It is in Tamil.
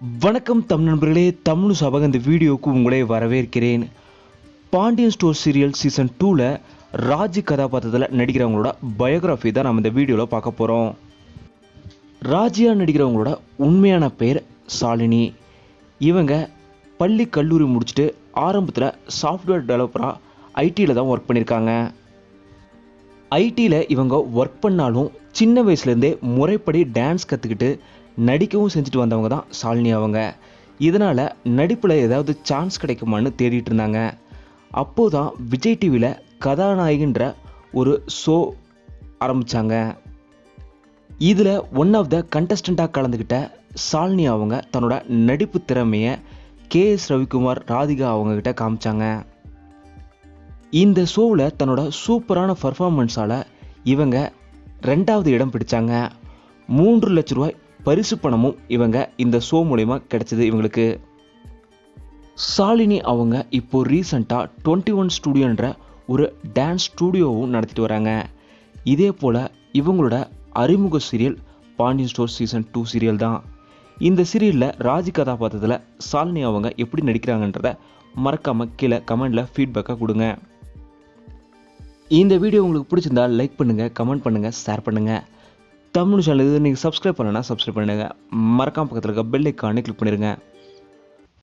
வணக்கம் தமிழ் நண்பர்களே தமிழ் சபக இந்த வீடியோவுக்கு உங்களை வரவேற்கிறேன். பாண்டியன் ஸ்டோர் சீரியல் சீசன் டூவில் ராஜி கதாபாத்திரத்தில் நடிக்கிறவங்களோட பயோகிராஃபி தான் நம்ம இந்த வீடியோவில் பார்க்க போகிறோம் ராஜியா நடிக்கிறவங்களோட உண்மையான பெயர் சாலினி. இவங்க பள்ளி கல்லூரி முடிச்சுட்டு ஆரம்பத்தில் சாஃப்ட்வேர் டெவலப்பராக ஐடியில் தான் ஒர்க் பண்ணியிருக்காங்க ஐடியில் இவங்க ஒர்க் பண்ணாலும் சின்ன வயசுலேருந்தே முறைப்படி டான்ஸ் கற்றுக்கிட்டு நடிக்கவும் செஞ்சுட்டு வந்தவங்க தான் சாலினி அவங்க. இதனால் நடிப்பில் ஏதாவது சான்ஸ் கிடைக்குமான்னு தேடிட்டு இருந்தாங்க. அப்போது தான் விஜய் டிவியில் கதாநாயகின்ற ஒரு ஷோ ஆரம்பித்தாங்க இதில் ஒன் ஆஃப் த கண்டஸ்டண்ட்டாக கலந்துக்கிட்ட சாலினி அவங்க தன்னோட நடிப்பு திறமையை கே எஸ் ரவிக்குமார் ராதிகா அவங்கக்கிட்ட காமிச்சாங்க. இந்த ஷோவில் தன்னோட சூப்பரான பர்ஃபார்மன்ஸால் இவங்க ரெண்டாவது இடம் பிடிச்சாங்க. மூன்று லட்ச ரூபாய் பரிசு பணமும் இவங்க இந்த ஷோ மூலயமா கிடைச்சது இவங்களுக்கு. சாலினி அவங்க இப்போ ரீசண்டாக டுவெண்ட்டி ஒன் ஸ்டூடியோன்ற ஒரு டான்ஸ் ஸ்டூடியோவும் நடத்திட்டு வராங்க. இதே போல் இவங்களோட அறிமுக serial Pandian store season two serial தான். இந்த சீரியலில் ராஜி கதாபாத்திரத்தில் சாலினி அவங்க எப்படி நடிக்கிறாங்கன்றத மறக்காமல் கீழே கமெண்டில் ஃபீட்பேக்காக கொடுங்க. இந்த வீடியோ உங்களுக்கு பிடிச்சிருந்தா லைக் பண்ணுங்கள் கமெண்ட் பண்ணுங்கள் ஷேர் பண்ணுங்கள் தமிழ் சேனல் இது நீங்கள் சப்ஸ்கிரைப் பண்ணலைன்னா சப்ஸ்கிரைப் பண்ணுங்கள் மறக்காம பக்கத்தில் இருக்க பெல் ஐக்கானே கிளிக் பண்ணிடுங்க.